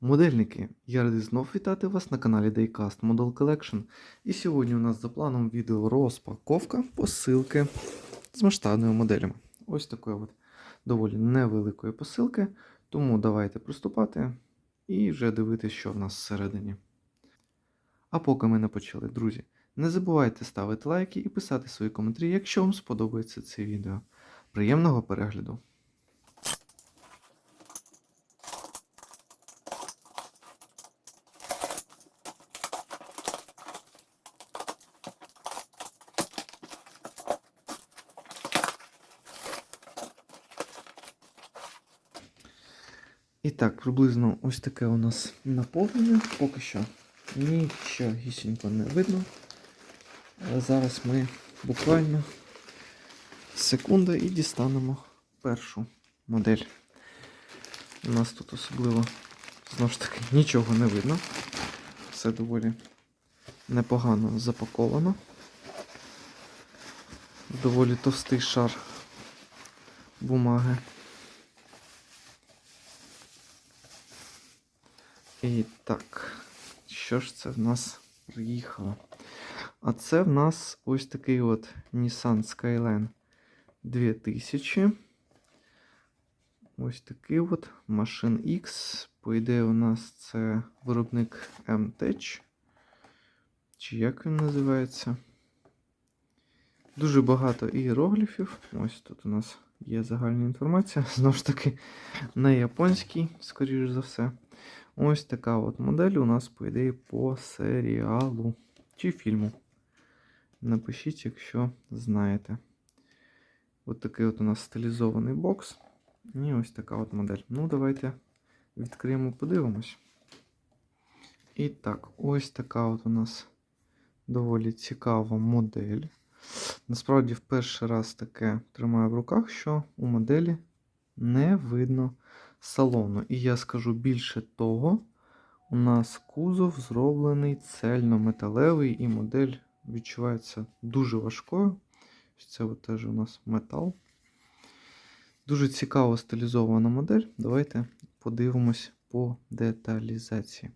Модельники, я радий знов вітати вас на каналі Daycast Model Collection. І сьогодні у нас за планом відео розпаковка посилки з масштабними моделями. Ось такої от доволі невеликої посилки. Тому давайте приступати і вже дивитися, що в нас всередині. А поки ми не почали, друзі, не забувайте ставити лайки і писати свої коментарі, якщо вам сподобається це відео. Приємного перегляду! Так, приблизно ось таке у нас наповнення. Поки що нічогісінько не видно. Зараз ми буквально секунда і дістанемо першу модель. У нас тут особливо знову ж таки нічого не видно. Все доволі непогано запаковано. Доволі товстий шар бумаги. І так, що ж це в нас приїхало? А це в нас ось такий от Nissan Skyline 2000. Ось такий от Machine X. По ідеї, у нас це виробник MTech. Чи як він називається? Дуже багато іерогліфів. Ось тут у нас є загальна інформація. Знову ж таки, на японській, скоріш за все. Ось така от модель у нас, по ідеї, по серіалу чи фільму. Напишіть, якщо знаєте. От такий от у нас стилізований бокс. І ось така от модель. Ну, давайте відкриємо, подивимось. І так, ось така от у нас доволі цікава модель. Насправді, в перший раз таке тримаю в руках, що у моделі не видно салону. І я скажу більше того, у нас кузов зроблений цельнометалевий, і модель відчувається дуже важкою. Це теж у нас метал. Дуже цікаво стилізована модель. Давайте подивимось по деталізації.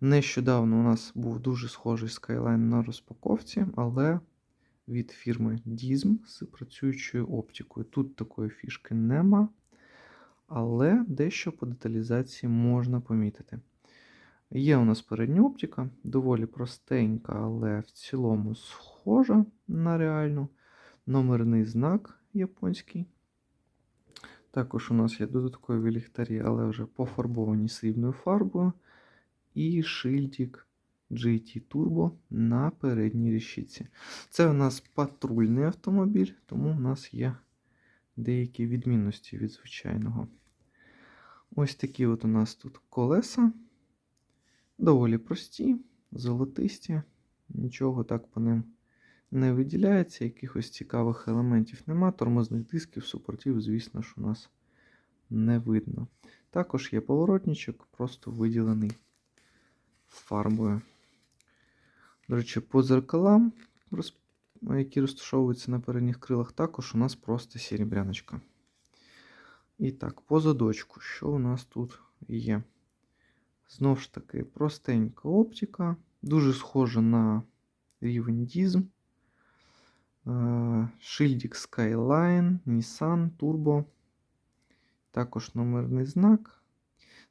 Нещодавно у нас був дуже схожий Skyline на розпаковці, але від фірми DISM з працюючою оптикою. Тут такої фішки нема. Але дещо по деталізації можна помітити. Є у нас передня оптика, доволі простенька, але в цілому схожа на реальну. Номерний знак японський. Також у нас є додаткові ліхтарі, але вже пофарбовані срібною фарбою. І шильдик GT Turbo на передній рішіці. Це у нас патрульний автомобіль, тому у нас є деякі відмінності від звичайного. Ось такі от у нас тут колеса. Доволі прості, золотисті, нічого так по ним не виділяється, якихось цікавих елементів нема. Тормозних дисків, супортів, звісно ж, у нас не видно. Також є поворотничок, просто виділений фарбою. До речі, по зеркалам, які розташовуються на передніх крилах, також у нас просто серебряночка. І так, по задочку, що у нас тут є? Знову ж таки, простенька оптика, дуже схожа на рівень DISM. Шильдик Skyline, Nissan Turbo. Також номерний знак.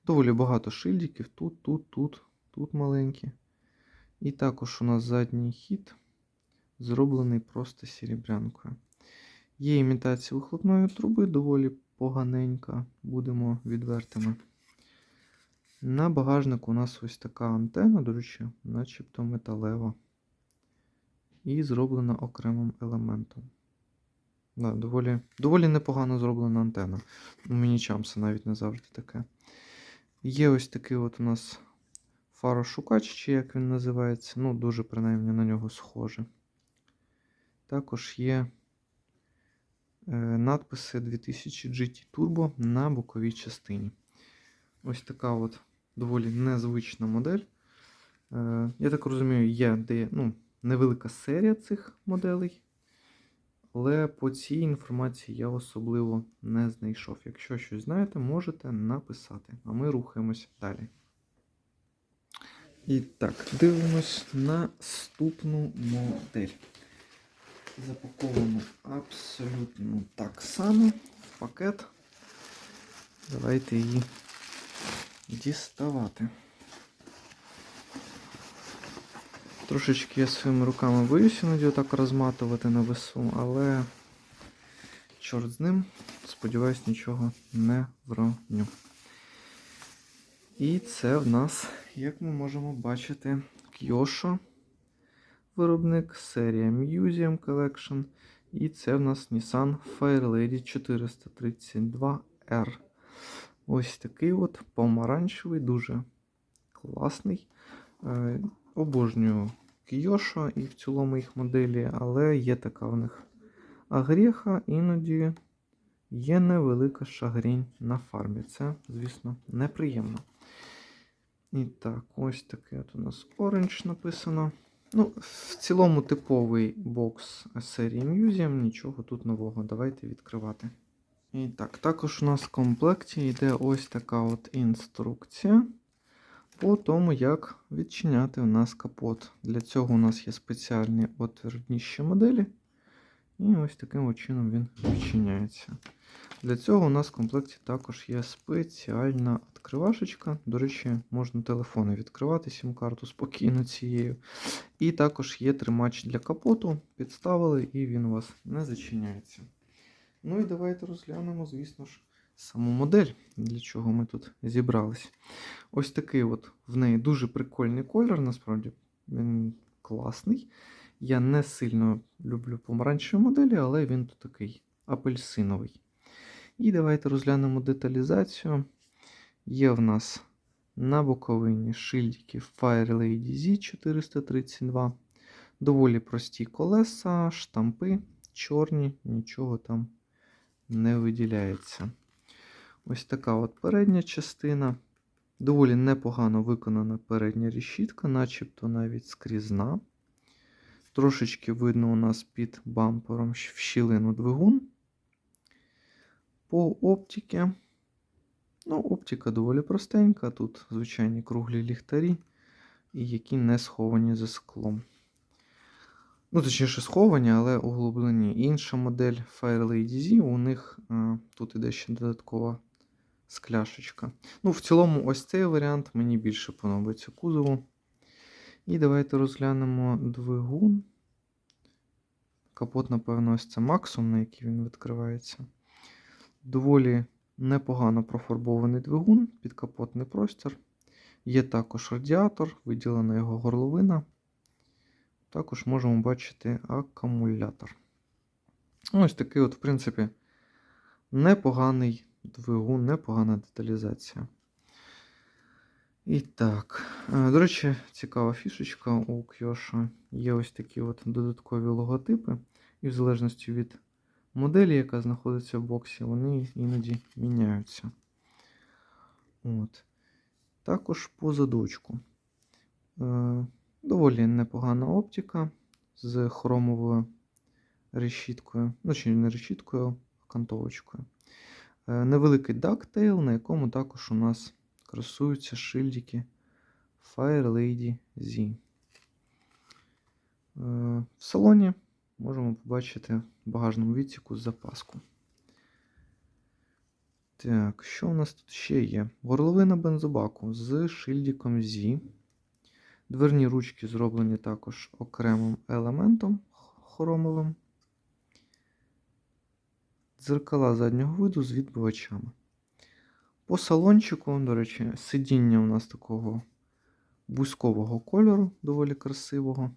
Доволі багато шильдиків. Тут, тут, тут, тут маленькі. І також у нас задній хід зроблений просто серебрянкою. Є імітація вихлопної труби, доволі поганенька, будемо відвертими. На багажнику у нас ось така антена, до речі, начебто металева. І зроблена окремим елементом. Да, Доволі доволі непогано зроблена антена. У мінічамса навіть не завжди таке. Є ось такий от у нас фарошукач, чи як він називається. Ну, дуже принаймні на нього схоже. Також є е, надписи 2000 GT Turbo на боковій частині. Ось така от доволі незвична модель. Е, я так розумію, є де, ну, невелика серія цих моделей. Але по цій інформації я особливо не знайшов. Якщо щось знаєте, можете написати. А ми рухаємось далі. І так, дивимось наступну модель. Запаковано абсолютно так само в пакет. Давайте її діставати. Трошечки я своїми руками боюсь іноді отак розматувати на весу, але чорт з ним. Сподіваюсь, нічого не вроню. І це в нас, як ми можемо бачити, Kyosho виробник, серія Museum Collection. І це в нас Nissan Fairlady 432R. Ось такий от помаранчевий, дуже класний. Е, Обожнюю Kyosho і в цілому їх моделі, але є така в них агріха, іноді є невелика шагрінь на фарбі. Це, звісно, неприємно. І так, ось таке от у нас Orange написано. Ну, в цілому типовий бокс серії Museum, нічого тут нового. Давайте відкривати. І так, також у нас в комплекті йде ось така от інструкція по тому, як відчиняти у нас капот. Для цього у нас є спеціальні отвір моделі. І ось таким чином він відчиняється. Для цього у нас в комплекті також є спеціальна відкривашечка. До речі, можна телефони відкривати, сім-карту спокійно цією. І також є тримач для капоту. Підставили і він у вас не зачиняється. Ну і давайте розглянемо, звісно ж, саму модель, для чого ми тут зібрались. Ось такий от в неї дуже прикольний колір, насправді він класний. Я не сильно люблю помаранчеві моделі, але він тут такий апельсиновий. І давайте розглянемо деталізацію. Є в нас на боковині шильдики Fire Lady Z432. Доволі прості колеса, штампи, чорні, нічого там не виділяється. Ось така от передня частина. Доволі непогано виконана передня решітка, начебто навіть скрізна. Трошечки видно у нас під бампером в щілину двигун. По оптиці. Ну, оптика доволі простенька. Тут звичайні круглі ліхтарі, і які не сховані за склом. Ну, точніше, сховані, але углублені. Інша модель Fairlady Z, у них а, тут іде ще додаткова скляшечка. Ну, в цілому, ось цей варіант мені більше подобається кузову. І давайте розглянемо двигун. Капот, напевно, ось це максимум, на який він відкривається. Доволі непогано профарбований двигун, підкапотний простір. Є також радіатор, виділена його горловина. Також можемо бачити акумулятор. Ось такий, от, в принципі, непоганий двигун, непогана деталізація. І так, до речі, цікава фішечка у Kyosho. Є ось такі от додаткові логотипи, і в залежності від моделі, яка знаходиться в боксі, вони іноді міняються. От. Також по задочку. Е, доволі непогана оптика з хромовою решіткою, ну, чи не решіткою, а кантовочкою. Е, невеликий дактейл, на якому також у нас красуються шильдики Fire Lady Z. Е, в салоні можемо побачити в багажному відсіку запаску. Так, що у нас тут ще є? Горловина бензобаку з шильдиком Z. Дверні ручки зроблені також окремим елементом хромовим. Дзеркала заднього виду з відбивачами. По салончику, до речі, сидіння у нас такого бузькового кольору, доволі красивого.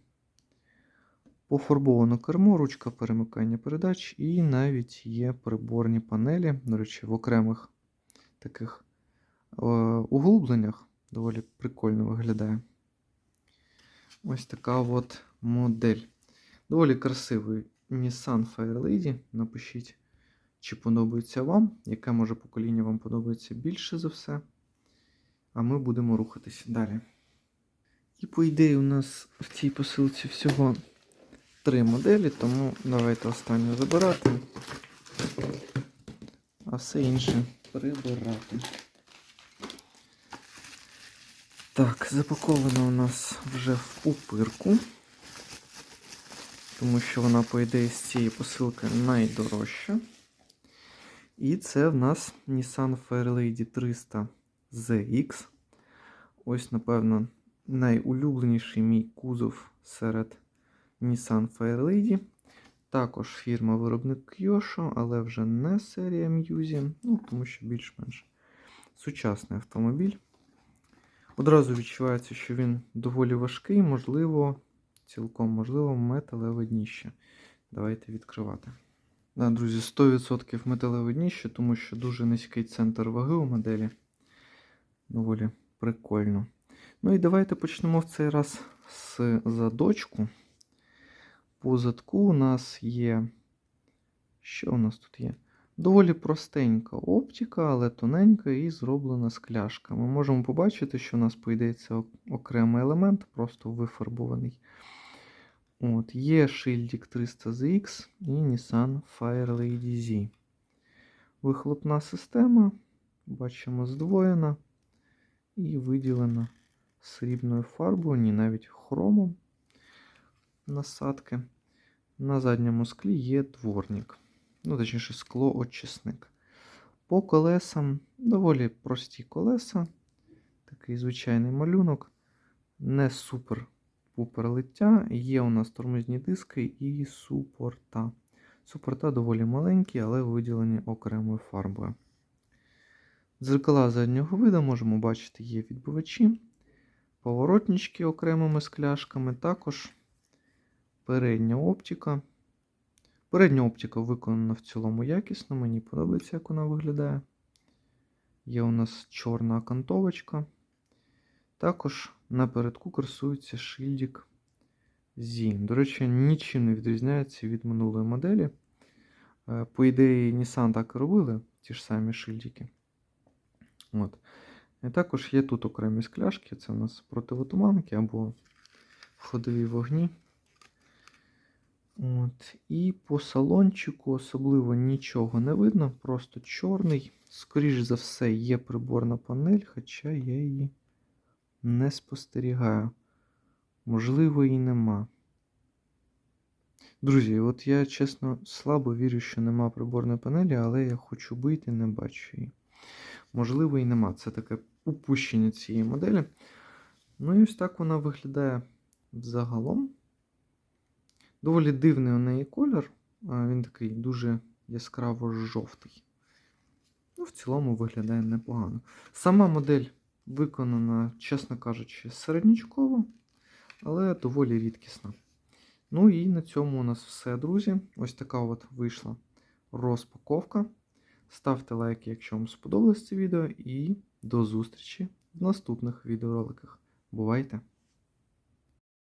Пофарбовано кермо, ручка перемикання передач, і навіть є приборні панелі, до речі, в окремих таких е, углубленнях доволі прикольно виглядає. Ось така от модель. Доволі красивий Nissan Fairlady. Напишіть, чи подобається вам, яке може покоління вам подобається більше за все. А ми будемо рухатись далі. І, по ідеї, у нас в цій посилці всього три моделі, тому давайте останню забирати, а все інше прибирати. Так, запакована у нас вже в пупирку. Тому що вона, по ідеї, з цієї посилки найдорожча. І це в нас Nissan Fairlady 300 ZX. Ось, напевно, найулюбленіший мій кузов серед Nissan Fairlady. Також фірма-виробник Kyosho, але вже не серія Muse, ну, тому що більш-менш сучасний автомобіль. Одразу відчувається, що він доволі важкий, можливо, цілком можливо, металеве дніще. Давайте відкривати. Да, друзі, 100% металеве дніще, тому що дуже низький центр ваги у моделі. Доволі прикольно. Ну і давайте почнемо в цей раз з задочку. По задку у нас є. Що у нас тут є? Доволі простенька оптика, але тоненька і зроблена з кляшка. Ми можемо побачити, що у нас, по ідеї, це окремий елемент, просто вифарбований. От, Є шильдик 300ZX і Nissan Fairlady Z. Вихлопна система, бачимо, здвоєна і виділена срібною фарбою, ні навіть хромом насадки. На задньому склі є дворник. Ну, точніше, склоочисник. По колесам доволі прості колеса. Такий звичайний малюнок. Не супер-пупер лиття. Є у нас тормозні диски і супорта. Супорта доволі маленькі, але виділені окремою фарбою. Дзеркала заднього виду можемо бачити, є відбивачі, поворотнички окремими скляшками, також передня оптика. Передня оптика виконана в цілому якісно, мені подобається, як вона виглядає. Є у нас чорна окантовочка. Також напередку красується шильдик ZIN. До речі, нічим не відрізняється від минулої моделі. Е, По ідеї, Nissan так і робили, ті ж самі шильдики. От. І також є тут окремі скляшки, це у нас противотуманки або ходові вогні. От. І по салончику особливо нічого не видно, просто чорний. Скоріш за все, є приборна панель, хоча я її не спостерігаю. Можливо, і нема. Друзі, от я чесно слабо вірю, що нема приборної панелі, але я хочу бити, не бачу її. Можливо, і нема. Це таке упущення цієї моделі. Ну і ось так вона виглядає взагалом. Доволі дивний у неї колір. Він такий дуже яскраво жовтий. Ну, в цілому виглядає непогано. Сама модель виконана, чесно кажучи, середнячково, але доволі рідкісна. Ну і на цьому у нас все, друзі. Ось така от вийшла розпаковка. Ставте лайки, якщо вам сподобалось це відео, і до зустрічі в наступних відеороликах. Бувайте!